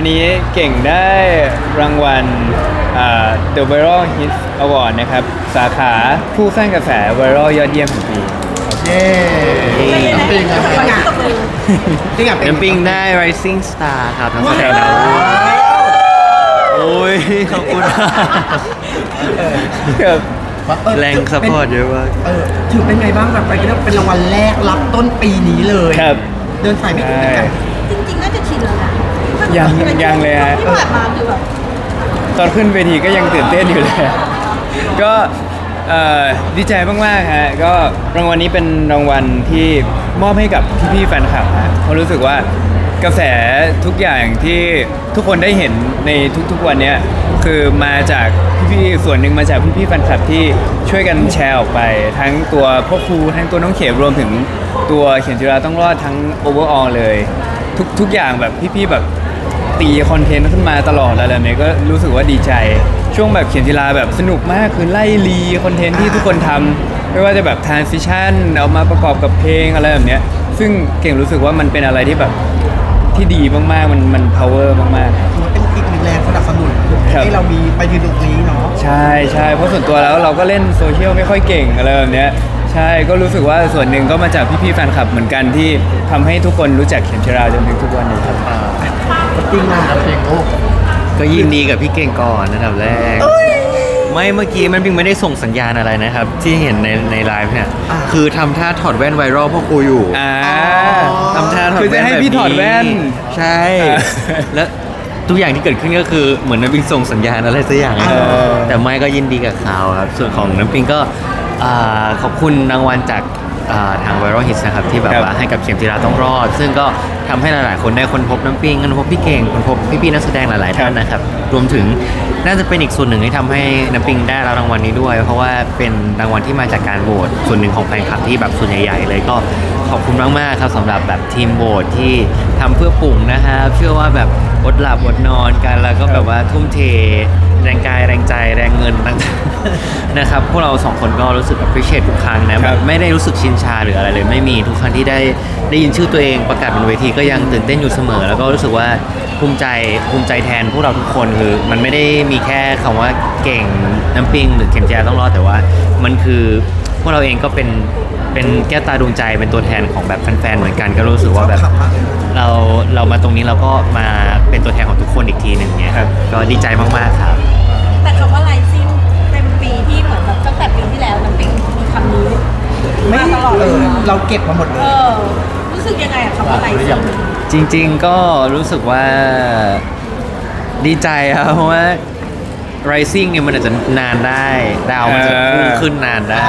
วันนี้เก่งได้รางวัลอ่า The Viral Hit Award นะครับ สาขาผู้สร้างกระแส Viral ยอดเยี่ยมแห่งปี เย้น้ำปิงนะประกาศจริงอะเป็นน้ำปิงได้ Rising Star ครับทั้งสองครับดาวโอ้ยขอบคุณมากครับเออแรงสปอร์ตเยอะมากเออถือเป็นไงบ้างแบบไปก็เป็นรางวัลแรกรับต้นปีนี้เลย ครับ เดินสายไม่ถึงเหมือนกัน จริงๆน่าจะชินแล้วนะ ยังยังเลยฮะที่ผ่านมาคือแบบตอนขึ้นเวทีก็ยังตื่นเต้นอยู่เลย ก็เอ่อดีใจมากๆฮะก็รางวัลนี้เป็นรางวัลที่มอบให้กับพี่ๆแฟนคลับฮะเพราะรู้สึกว่ากระแสทุกอย่างที่ทุกคนได้เห็นในทุกๆวันเนี้ยคือมาจากพี่ๆส่วนหนึ่งมาจากพี่ๆแฟนคลับที่ช่วยกันแชร์ออกไป ทั้งตัวพ่อครูทั้งตัวน้องเขมรวมถึงตัวเขียนจิราต้องรอดทั้งโอเวอร์ออเลย ทุกทุกอย่างแบบพี่ๆแบบ ตีคอนเทนต์ขึ้นมาตลอดอะไรแบบนี้ก็รู้สึกว่าดีใจ ช่วงแบบเขียนทีลาแบบสนุกมากคือไล่รีคอนเทนต์ที่ทุกคนทำไม่ว่าจะแบบ transition เอามาประกอบกับเพลงอะไรแบบเนี้ยซึ่งเก่งรู้สึกว่ามันเป็นอะไรที่แบบที่ดีมากๆมันมัน power มากๆถือว่าเป็นอีกหนึ่งแรงสนับสนุนครับให้เรามีไปยืนตรงนี้เนาะใช่ใช่เพราะส่วนตัวแล้วเราก็เล่นโซเชียลไม่ค่อยเก่งอะไรแบบเนี้ยใช่ก็รู้สึกว่าส่วนหนึ่งก็มาจากพี่ๆแฟนคลับเหมือนกันที่ทำให้ทุกคนรู้จักเขียนชิราจนถึงทุกวันนี้ครับ จริงอะเพลงโอ้ก็ยินดีกับพี่เก่งก่อนอันดับแรก ไม่เมื่อกี้มันปิงไม่ได้ส่งสัญญาณอะไรนะครับ ที่เห็นในในไลฟ์เนี่ยคือทำท่าถอดแว่นไวรัลพ่อครูอยู่อ่า ทำท่าถอดคือแว่จะนให้แบบพี่ถอดแว่นใช่ อ่า แล้วทุกอย่างที่เกิดขึ้นก็คือเหมือนน้ำปิงส่งสัญญาณอะไรสักอย่างเออแต่ไม่ก็ยินดีกับเขาครับ ส่วนของน้ำปิงก็อ่าขอบคุณรางวัลจาก อ่าทาง Viral Hits นะครับที่แบบว่าให้กับเข็มจีราต้องรอด ซึ่งก็ทำให้หลายๆ คนได้คนพบน้ำปิงคนพบพี่เก่งคนพบพี่ๆนักแสดงหลายๆท่านนะครับรวมถึงน่าจะเป็นอีกส่วนหนึ่งที่ทำให้น้ำปิงได้รับรางวัลนี้ด้วย เพราะว่าเป็นรางวัลที่มาจากการโหวตส่วนหนึ่งของแฟนคลับที่แบบส่วนใหญ่ๆเลยก็ขอบคุณมากๆครับสำหรับแบบทีมโหวตที่ทำเพื่อปุ่งนะครับเชื่อว่าแบบอดหลับอดนอนกันแล้วก็แบบว่าทุ่มเท แรงกายแรงใจแรงเงินต่างๆนะครับพวกเราสองคนก็รู้สึก appreciate ทุกครั้งนะคแบรับบไม่ได้รู้สึกชินชาหรืออะไรเลย ไม่มีทุกครั้งที่ได้ได้ยินชื่อตัวเองประกาศบนเวทีก็ยังตื่นเต้นอยู่เสมอ แล้วก็รู้สึกว่าภูมิใจภูมิใจแทนพวกเราทุกคนคือ มันไม่ได้มีแค่คำว่าเก่งน้ำปิงหรือเข็มแจต้องรอดแต่ว่า มันคือพวกเราเองก็เป็นเป็นแก้วตาดวงใจเป็นตัวแทนของแบบแฟนๆเหมือนกัน ก็รู้สึกว่าแบบขับมากเลยเราเรามาตรงนี้เราก็มา เป็นตัวแทนของทุกคนอีกทีหนึ่งเนี่ยครับก็ดีใจมากๆครับ แต่คำว่าไลซิ่งเต็มปีที่เหมือนแบบตั้งแต่ปีที่แล้วน้ำปิงมีคำนี้มาตลอดเอเลยอเราเก็บมาหมดเลเอย อรู้สึกยังไงอะคำว่าไลซิ่งจริงๆก็รู้สึกว่าดีใจครับเพราะว่า rising เนี่ยมันอาจจะนานได้ ดาวมันจะพุ่งขึ้นนานได้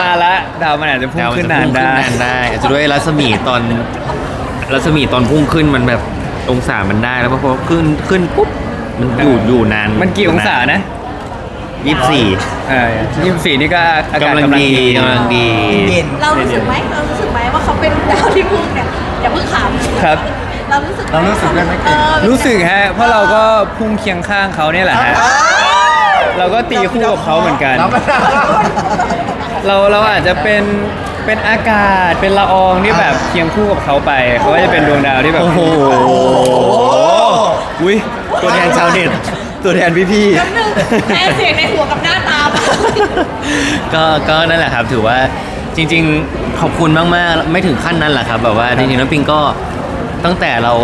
มาละดาวมันอาจจะพุ่งดาวมัขึ้นจะนานพุ่งขึ้นได้นานได้อาจจะด้วยรัศมีตอน รัศมีตอนพุ่งขึ้นมันแบบองศามันได้แล้วพอขึ้นขึ้นปุ๊บมันอยู่อยู่นานมันกี่องศานะยี่สิบสี่เออยี่สิบสี่นี่ก็อากาศกำลังกำลังดีดีกำลังดีเย็นเรารู้สึกไหมเรารู้สึกไหมว่าเขาเป็นดาวที่พุ่งเนี่ยอย่าเพิ่งขำครับเรารู้สึกหมเรารู้สึกได้ไหมเออรู้สึกฮะเพราะเราก็พุ่งเคียงข้างเขาเนี่ยแหละฮะเราก็ตีคู่กับเขาเหมือนกัน เราก็เราเราอาจจะเป็น เป็นอากาศเป็นละอองที่แบบเคียงคู่กับเขาไปเขาก็จะเป็นดวงดาวที่แบบโอ้โหอุ้ยตัวแทนชาวเน็ตตัวแทนพี่พี่ๆแป๊บนึงแค่เสียงในหัวกับหน้าตาก็ก็นั่นแหละครับถือว่าจริง ๆ ขอบคุณมากๆ ไม่ถึงขั้นนั้นแหละครับ แบบว่าจริงๆน้ำปิงก็ตั้งแต่เรา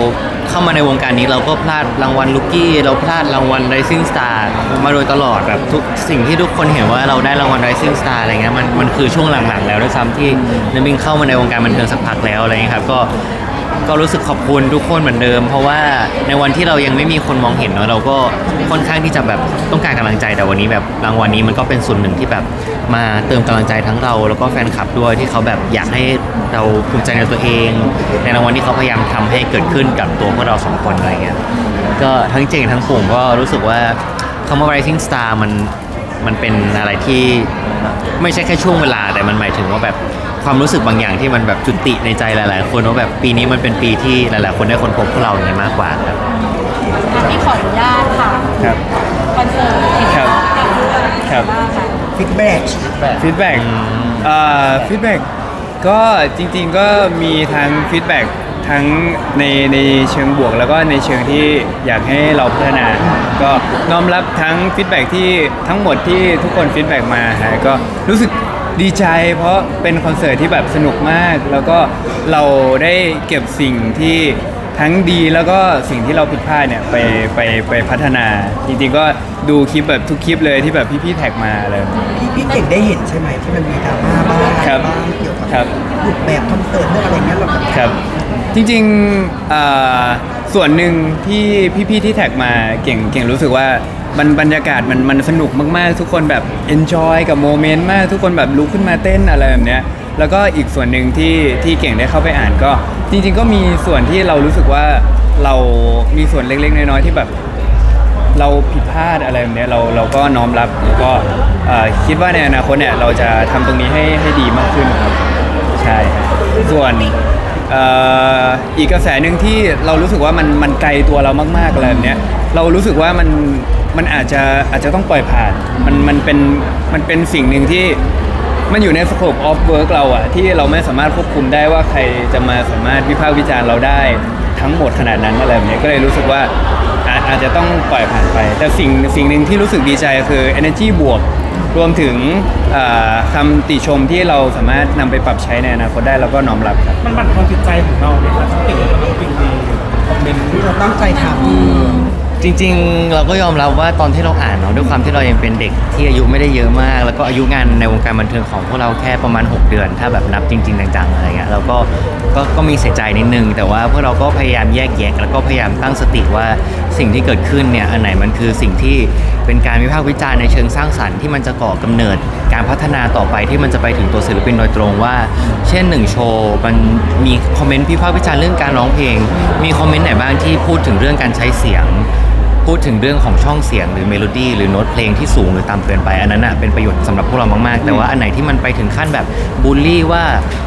เข้ามาในวงการนี้เราก็พลาดรางวัลลูกกี้เราพลาดรางวัล Rising Star มาโดยตลอดแบบทุกสิ่งที่ทุกคนเห็นว่าเราได้รางวัล Rising Star อะไรเงี้ยมันมันคือช่วงหลังๆ แล้วด้วยซ้ำที่น้ำปิงเข้ามาในวงการบันเทิงสักพักแล้วอะไรเงี้ยครับก็ก็รู้สึกขอบคุณทุกคนเหมือนเดิม เพราะว่าในวันที่เรายังไม่มีคนมองเห็นเนาะเราก็ค่อนข้างที่จะแบบต้องการกำลังใจแต่วันนี้แบบรางวัลนี้มันก็เป็นส่วนหนึ่งที่แบบ มาเติมกำลังใจทั้งเรา แล้วก็แฟนคลับด้วยที่เขาแบบอยากให้เราภูมิใจในตัวเอง ในรางวัลที่เขาพยายามทำให้เกิดขึ้นกับตัวพวกเราสองคนอะไรเงี้ยก็ทั้งเจงทั้งปุ่งก็รู้สึกว่าคำว่า rising star มันมันเป็นอะไรที่ไม่ใช่แค่ช่วงเวลาแต่มันหมายถึงว่าแบบความรู้สึกบางอย่างที่มันแบบจุติในใจหลาย ๆ คนว่าแบบปีนี้มันเป็นปีที่หลาย ๆ คนได้คนพบพวกเราอย่างนี้มากกว่าครับอันนี้ขออนุญาตค่ะครับคอนเสิร์ตที่ครับกับเรื่องครับบ้างค่ะ ฟีดแบ็กฟีดแบ็กอ่าฟีดแบ็กก็จริงๆก็มีทั้งฟีดแบ็กทั้งในในเชิงบวกแล้วก็ในเชิงที่อยากให้เราพัฒนา ก็น้อมรับทั้งฟีดแบ็กที่ทั้งหมดที่ทุกคนฟีดแบ็กมาฮะก็รู้สึกดีใจเพราะเป็นคอนเสิร์ตที่แบบสนุกมาก แล้วก็เราได้เก็บสิ่งที่ ทั้งดีแล้วก็สิ่งที่เราผิดพลาดเนี่ยไปไปไปพัฒนา จริงๆก็ดูคลิปแบบทุกคลิปเลยที่แบบพี่ๆแท็กมาเลยพี่พี่เก่งได้เห็นใช่ไหมที่มันมีดราม่าบ้างอะไรครับบ้างเกี่ยวกับครับ รูปแบบคอนเสิร์ตเรื่องอะไรเงี้ยเราแบบครับ จริงๆเอ่อส่วนหนึ่งที่พี่ๆที่แท็กมาเก่งเก่งรู้สึกว่ามันบรรยากาศมันมันสนุกมากๆ ทุกคนแบบ enjoy กับโมเมนต์มาก ทุกคนแบบลุกขึ้นมาเต้นอะไรแบบเนี้ยแล้วก็อีกส่วนหนึ่งที่ที่เก่งได้เข้าไปอ่านก็ จริงๆก็มีส่วนที่เรารู้สึกว่าเรามีส่วนเล็กๆ น้อยๆที่แบบ เราผิดพลาดอะไรแบบเนี้ยเราเราก็น้อมรับแล้วก็เอ่อคิดว่าในอนาคตเนี่ยเราจะทำตรงนี้ให้ให้ดีมากขึ้นครับใช่ครับส่วนเอ่ออีกกระแสหนึ่งที่เรารู้สึกว่ามันมันไกลตัวเรามากๆอะไรแบบเนี้ยเรารู้สึกว่ามันมันอาจจะอาจจะต้องปล่อยผ่าน มันมันเป็นมันเป็นสิ่งหนึ่งที่ มันอยู่ในสโคปออฟเวิร์กเราอะที่เราไม่สามารถควบคุมได้ว่าใครจะมาสามารถวิพากษ์วิจารณ์เราได้ทั้งหมดขนาดนั้นอะไรแบบนี้ก็เลยรู้สึกว่าอาจอาจจะต้องปล่อยผ่านไป แต่สิ่งสิ่งหนึ่งที่รู้สึกดีใจคือ energy บวก รวมถึงอ่อคำติชมที่เราสามารถนำไปปรับใช้ในอนาคตได้เราก็น้อมรับครับ มันบั่นทอนจิตใจของเราไหมครับที่เก่งกับน้องปิงดีคอมเมนต์ที่เราตั้งใจทำ จริงๆ เราก็ยอมรับว่าตอนที่เราอ่านเนาะด้วยความที่เรายังเป็นเด็กที่อายุไม่ได้เยอะมาก แล้วก็อายุงานในวงการบันเทิงของพวกเราแค่ประมาณ 6 เดือน ถ้าแบบนับจริง ๆ จังๆอะไรเงี้ยเราก็ก็ก็มีเสียใจนิดนึง แต่ว่าพวกเราก็พยายามแยกแยะแล้วก็พยายามตั้งสติว่าสิ่งที่เกิดขึ้นเนี่ยอันไหนมันคือสิ่งที่เป็นการวิพากษ์วิจารณ์ในเชิงสร้างสรรค์ที่มันจะก่อกำเนิด การพัฒนาต่อไปที่มันจะไปถึงตัวศิลปินโดยตรงว่า เช่นหนึ่งโชว์มันมีคอมเมนต์วิพากษ์วิจารณ์เรื่องการร้องเพลง มีคอมเมนต์ไหนบ้างที่พูดถึงเรื่องการใช้เสียง พูดถึงเรื่องของช่องเสียงหรือเมโลดี้หรือโน้ตเพลงที่สูงหรือต่ำเกินไป อันนั้นอะเป็นประโยชน์สำหรับพวกเรามากๆ แต่ว่าอันไหนที่มันไปถึงขั้นแบบบูลลี่ว่า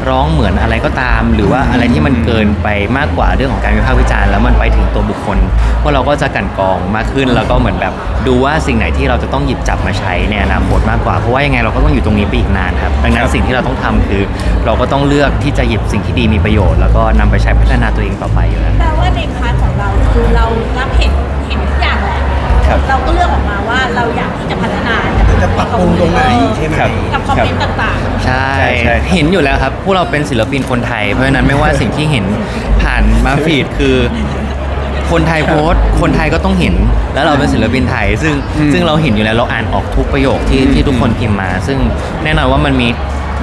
ร้องเหมือนอะไรก็ตาม หรือว่าอะไรที่มันเกินไปมากกว่าเรื่องของการวิพากษ์วิจารณ์แล้วมันไปถึงตัวบุคคลพวกเราก็จะกลันกรองมากขึ้นแล้วก็เหมือนแบบดูว่าสิ่งไหนที่เราจะต้องหยิบจับมาใช้ในอนาคตมากกว่าเพราะว่ายังไงเราก็ต้องอยู่ตรงนี้ไปอีกนานครับดังนั้นสิ่งที่เราต้องทำคือ เราก็ต้องเลือกที่จะหยิบสิ่งที่ดีมีประโยชน์ แล้วก็นำไปใช้พัฒนาตัวเองต่อไปอยู่แล้วแปลว่าในพาร์ทของเราคือเรารับเห็น ครับเราก็เลือกออกมาว่าเราอยากที่จะพัฒนาจะปรับปรุงตรงไหนใช่ไหมครับ กับคอมเมนต์ต่างใช่ ใช่ใช่ครับเห็นอยู่แล้วครับ พวกเราเป็นศิลปินคนไทย เพราะฉะนั้นไม่ว่าสิ่งที่เห็นผ่านมาฟีดคือ คนไทยโพสต์คนไทยก็ต้องเห็น แล้วเราเป็นศิลปินไทย ซึ่งอืมซึ่งเราเห็นอยู่แล้วเราอ่านออกทุกประโยคที่อืมที่ทุกคนพิมพ์มา ซึ่งแน่นอนว่ามันมี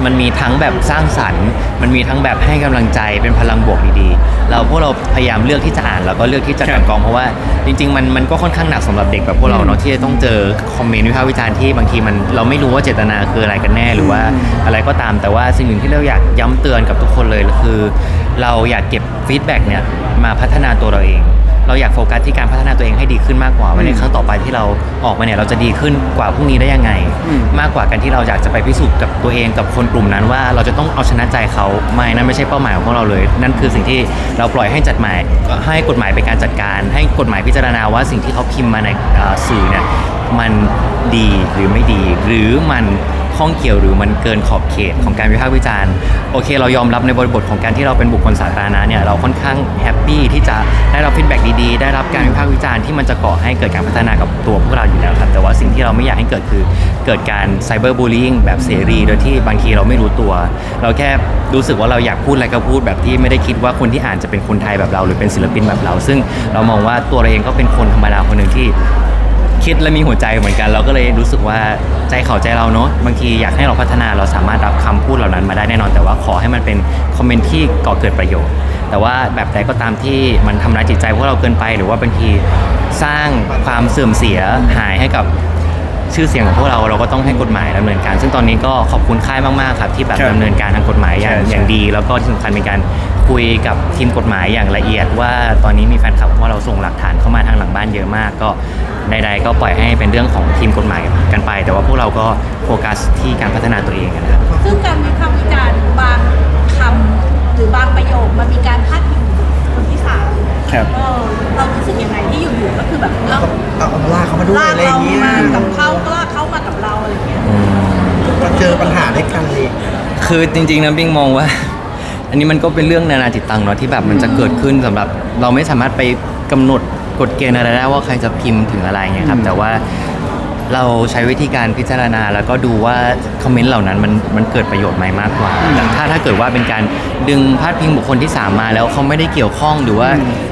มันมีทั้งแบบสร้างสรรค์ มันมีทั้งแบบให้กำลังใจเป็นพลังบวกดีๆ เราพวกเราพยายามเลือกที่จะอ่านแล้วก็เลือกที่จะกลันกรองเพราะว่าจริงๆมันมันก็ค่อนข้างหนักสำหรับเด็กแบบพวกเราเนาะที่จะต้องเจอคอมเมนต์วิพากษ์วิจารณ์ที่บางทีมันเราไม่รู้ว่าเจตนาคืออะไรกันแน่หรือว่าอะไรก็ตามแต่ว่าสิ่งหนึ่งที่เราอยากย้ำเตือนกับทุกคนเลยคือ เราอยากเก็บฟีดแบ็กเนี่ยมาพัฒนาตัวเราเอง เราอยากโฟกัสที่การพัฒนาตัวเองให้ดีขึ้นมากกว่าว่าในครั้งต่อไปที่เราออกมาเนี่ยเราจะดีขึ้นกว่าพรุ่งนี้ได้ยังไงอืมมากกว่าการที่เราอยากจะไปพิสูจน์กับตัวเองกับคนกลุ่มนั้นว่าเราจะต้องเอาชนะใจเขาไม่นั่นไม่ใช่เป้าหมายของพวกเราเลย นั่นคือสิ่งที่เราปล่อยให้จัดหมายให้กฎหมายเป็นการจัดการ ให้กฎหมายพิจารณาว่าสิ่งที่เขาพิมพ์มาในเอ่อสื่อเนี่ยมันดีหรือไม่ดี หรือมัน ข้องเกี่ยวหรือมันเกินขอบเขตของการวิพากษ์วิจารณ์โอเค เรายอมรับในบริบทของการที่เราเป็นบุคคลสาธารณะเนี่ยเราค่อนข้างแฮปปี้ที่จะได้รับฟีดแบ็กดีๆ ได้รับการวิพากษ์วิจารณ์ที่มันจะก่อให้เกิดการพัฒนากับตัวพวกเราอยู่แล้วครับแต่ว่าสิ่งที่เราไม่อยากให้เกิดคือเกิดการไซเบอร์บูล i ิ g แบบเสรี โดยที่บางทีเราไม่รู้ตัว เราแค่รู้สึกว่าเราอยากพูดอะไรก็พูดแบบที่ไม่ได้คิดว่าคนที่อ่านจะเป็นคนไทยแบบเรา หรือเป็นศิลปินแบบเรา ซึ่งเรามองว่าตัวเราเองก็เป็นคนธรรมดาคนหนึ่งที่ คิดและมีหัวใจเหมือนกัน เราก็เลยรู้สึกว่าใจเขาใจเราเนาะบางทีอยากให้เราพัฒนาเราสามารถรับคำพูดเหล่านั้นมาได้แน่นอน แต่ว่าขอให้มันเป็นคอมเมนต์ที่ก่อเกิดประโยชน์ แต่ว่าแบบใดก็ตามที่มันทำร้ายจิตใจพวกเราเกินไปหรือว่าบางทีสร้างความเสื่อมเสียหายให้กับชื่อเสียงของพวกเราเราก็ต้องให้กฎหมายดำเนินการ ซึ่งตอนนี้ก็ขอบคุณค่ายมากๆครับที่แบบครับดำเนินการทางกฎหมายอย่างใช่ใช่อย่างดี แล้วก็ที่สำคัญเป็นการคุยกับทีมกฎหมายอย่างละเอียด ว่าตอนนี้มีแฟนคลับของเราส่งหลักฐานเข้ามาทางหลังบ้านเยอะมาก ก็ ใดๆก็ปล่อยให้เป็นเรื่องของทีมกฎหมายกันไป แต่ว่าพวกเราก็โฟกัสที่การพัฒนาตัวเองนะครับๆซึ่งการวิพากษ์วิจารณ์บางคำหรือบางประโยคมันมีการพาดพิงคนที่สามครับ เออเรารู้สึกยังไงที่อยู่ๆก็คือแบบเราเอาเอาลากเขามาด้วยลากอะไรอเราย่างเงี้ยมากับเขาก็ลากเขามากับเราอะไรอย่างเงี้ยก็เจอปัญหาด้วยกันเลย คือจริงๆนะปิงมองว่า อันนี้มันก็เป็นเรื่องนานาจิตตังเนาะที่แบบมันจะเกิดขึ้นสำหรับ เราไม่สามารถไปกำหนด กฎเกณฑ์อะไรได้ว่าใครจะพิมพ์ถึงอะไรเงี้ยครับอืมแต่ว่าเราใช้วิธีการพิจารณา แล้วก็ดูว่าคอมเมนต์เหล่านั้นมันมันเกิดประโยชน์ไหมมากกว่าแต่ถ้าถ้าเกิดว่าเป็นการดึงพาดพิงบุคคลที่สามมาแล้วเขาไม่ได้เกี่ยวข้องหรือว่า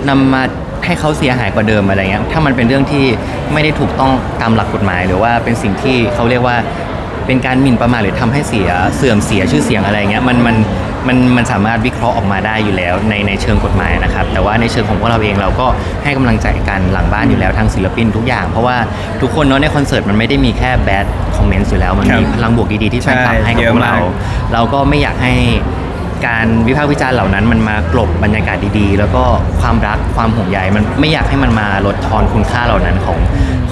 นำมาให้เขาเสียหายกว่าเดิมอะไรเงี้ยถ้ามันเป็นเรื่องที่ไม่ได้ถูกต้องตามหลักกฎหมาย หรือว่าเป็นสิ่งที่เขาเรียกว่าเป็นการหมิ่นประมาทหรือทำให้เสียเสื่อมเสียชื่อเสียงอะไรเงี้ยมันมัน มันมันสามารถวิเคราะห์ออกมาได้อยู่แล้วในในเชิงกฎหมายนะครับ แต่ว่าในเชิงของพวกเราเองเราก็ให้กำลังใจกันหลังบ้านอยู่แล้วทางศิลปินทุกอย่าง เพราะว่าทุกคนเนาะในคอนเสิร์ตมันไม่ได้มีแค่แบดคอมเมนต์อยู่แล้วมันมีครับพลังบวกดีๆที่แฟนคลับใช่ให้กับเยอะพวกเรามากเราก็ไม่อยากให้ การวิพากษ์วิจารณ์เหล่านั้นมันมากลบบรรยากาศดีๆ แล้วก็ความรักความห่วงใยมันไม่อยากให้มันมาลดทอนคุณค่าเหล่านั้นของ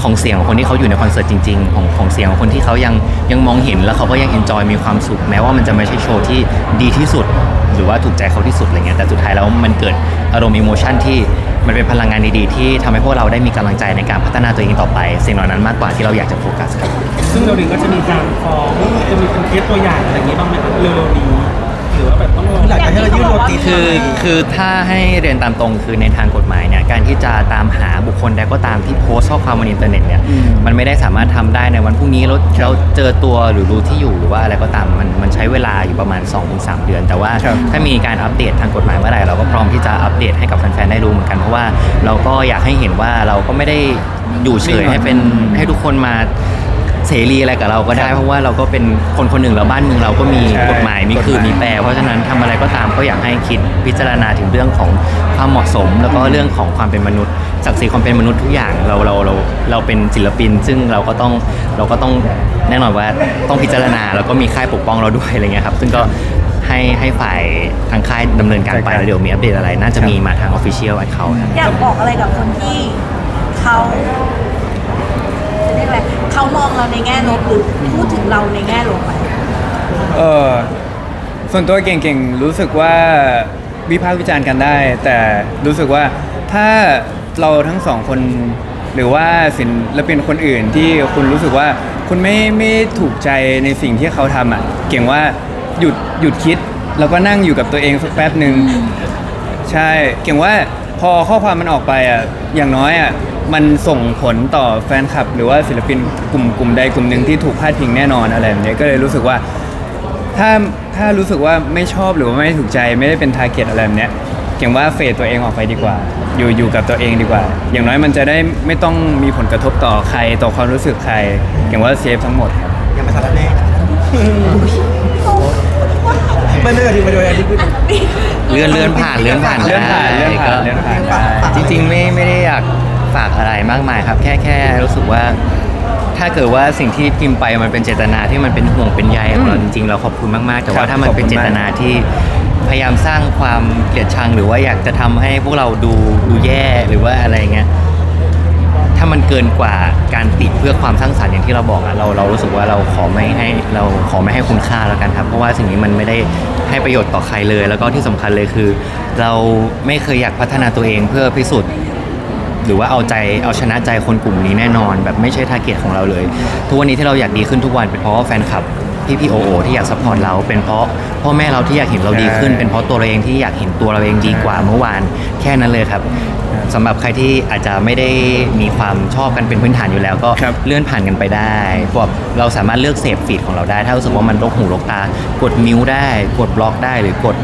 ของเสียงของคนที่เขาอยู่ในคอนเสิร์ตจริงๆ ของของเสียงของคนที่เขายังยังมองเห็นแล้วเขาก็ยังเอนจอยมีความสุขแม้ว่ามันจะไม่ใช่โชว์ที่ดีที่สุด หรือว่าถูกใจเขาที่สุดอะไรเงี้ยแต่สุดท้ายแล้วมันเกิดอารมณ์อิโมชันที่มันเป็นพลังงานดีๆ ที่ทำให้พวกเราได้มีกำลังใจในการพัฒนาตัวเองต่อไป สิ่งเหล่านั้นมากกว่าที่เราอยากจะโฟกัสครับซึ่งเราเองก็จะมีการฟ้องจะมีเป็นเคสตัวอย่างอะไรอย่างงี้บ้างไหมครับเร็วๆนี้ องรอหลังจากที่เรายื่นโนติสคือคือถ้าให้เรียนตามตรงคือในทางกฎหมายเนี่ยการที่จะตามหาบุคคลใดก็ตามที่โพสต์ข้อความบนอินเทอร์เน็ตเนี่ยอืมมันไม่ได้สามารถทำได้ในวันพรุ่งนี้แล้วเราเจอตัวหรือรู้ที่อยู่หรือว่าอะไรก็ตามมันมันใช้เวลาอยู่ประมาณ 2-3 เดือน แต่ว่าครับถ้ามีการอัปเดตทางกฎหมายเมื่อไหร่เราก็พร้อมที่จะอัปเดตให้กับแฟนๆได้รู้เหมือนกันเพราะว่าเราก็อยากให้เห็นว่าเราก็ไม่ได้อยู่เฉยให้เป็นให้ทุกคนมา เสรีอะไรกับเราก็ได้ เพราะว่าเราก็เป็นคนคนหนึ่งแล้วบ้านเมืองเราก็มีใช่กฎหมายมีคือกฎหมายมีแปลเพราะฉะนั้นทำอะไรก็ตามก็อยากให้คิดพิจารณาถึงเรื่องของความเหมาะสม แล้วก็เรื่องของความเป็นมนุษย์ศักดิ์ศรีความเป็นมนุษย์ทุกอย่างเราเราเราเราเป็นศิลปิน ซึ่งเราก็ต้องเราก็ต้องแน่นอนว่าต้องพิจารณาแล้วก็มีค่ายปกป้องเราด้วยอะไรเงี้ยครับซึ่งก็ให้ให้ฝ่ายทางค่ายดำเนินการไปใช่ครับแล้วเดี๋ยวมีอัปเดตอะไร น่าจะมีมาทางออฟฟิเชียลไอเขาครับอยากบอกอะไรกับคนที่เขาจะเรียกอะไร เขามองเราในแง่ลบหรือพูดถึงเราในแง่ลบไหมเออส่วนตัวเก่งๆ รู้สึกว่าวิพากษ์วิจารณ์กันได้ แต่รู้สึกว่าถ้าเราทั้งสองคน หรือว่าศิลปินคนอื่นที่คุณรู้สึกว่าคุณไม่ไม่ถูกใจในสิ่งที่เขาทำอะ เก่งว่าหยุดหยุดคิด แล้วก็นั่งอยู่กับตัวเองสักแป๊บหนึ่งใช่ เก่งว่าพอข้อความมันออกไปอะอย่างน้อยอะ มันส่งผลต่อแฟนคลับ หรือว่าศิลปินกลุ่มกลุ่มใดกลุ่มหนึ่งที่ถูกพาดพิงแน่นอนอะไรแบบนี้ก็เลยรู้สึกว่า ถ้าถ้ารู้สึกว่าไม่ชอบหรือว่าไม่ถูกใจไม่ได้เป็นทาร์เก็ตอะไรแบบเนี้ยเก่งว่าเฟดตัวเองออกไปดีกว่า อยู่อยู่กับตัวเองดีกว่า อย่างน้อยมันจะได้ไม่ต้องมีผลกระทบต่อใครต่อความรู้สึกใครเก่งว่าเซฟทั้งหมดครับยังไม่ทันแล้วแน่ไม่ไม่ไม่ไม่ไม่ไม่ไม่เลื่อนเลื่อนผ่านเลื่อนผ่านเลื่อนผ่านได้เลื่อนผ่านก็เลื่อนผ่านได้จริงๆไม่ไม่ได้อยาก ฝากอะไรมากมายครับ แค่แค่รู้สึกว่า ถ้าเกิดว่าสิ่งที่พิมพ์ไปมันเป็นเจตนาที่มันเป็นห่วงเป็นใยของเราจริงๆ เราขอบคุณมากๆ แต่ว่าครับถ้ามันเป็นขอบเจคุณมากตนาที่พยายามสร้างความเกลียดชังหรือว่าอยากจะทำให้พวกเราดูดูแย่หรือว่าอะไรเงี้ยถ้ามันเกินกว่าการติเพื่อความสร้างสรรค์อย่างที่เราบอกอะเราเรารู้สึกว่าเราขอไม่ให้เราขอไม่ให้คุณค่าแล้วกันครับ เพราะว่าสิ่งนี้มันไม่ได้ให้ประโยชน์ต่อใครเลย แล้วก็ที่สำคัญเลยคือ เราไม่เคยอยากพัฒนาตัวเองเพื่อพิสูจน์ หรือว่าเอาใจเอาชนะใจคนกลุ่มนี้แน่นอน แบบไม่ใช่ทาร์เก็ตของเราเลย ทุกวันนี้ที่เราอยากดีขึ้นทุกวันเป็นเพราะว่าแฟนคลับพี่พี่โอโอที่อยากซัพพอร์ตเรา เป็นเพราะพ่อแม่เราที่อยากเห็นเราดีขึ้นใช่เป็นเพราะตัวเราเองที่อยากเห็นตัวเราเองดีกว่าเมื่อวานแค่นั้นเลยครับสำหรับใครที่อาจจะไม่ได้มีความชอบกันเป็นพื้นฐานอยู่แล้ว ก็ครับเลื่อนผ่านกันไปได้พวกเราสามารถเลือกเสพฟีดของเราได้ ถ้ารู้สึกว่ามันรกหูรกตากดมิวได้ กดบล็อกได้หรือกด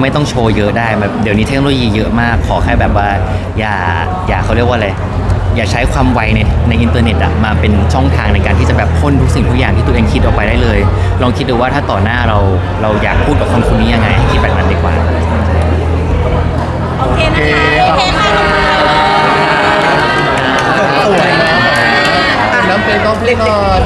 ไม่ต้องโชว์เยอะได้แบบเดี๋ยวนี้เทคโนโลยีเยอะมาก ขอแค่แบบว่า อย่าอย่าเขาเรียกว่าอะไรอย่าใช้ความไวในในอินเทอร์เน็ตอะมาเป็นช่องทางในการที่จะแบบพ่นทุกสิ่งทุกอย่างที่ตัวเองคิดออกไปได้เลย ลองคิดดูว่าถ้าต่อหน้าเราเราอยากพูดกับคนคนนี้ยังไงให้คิดแบบนั้นดีกว่า โอเคนะคะโอเคค่ะสวยน้ำเพลงต้องเพลงก่อน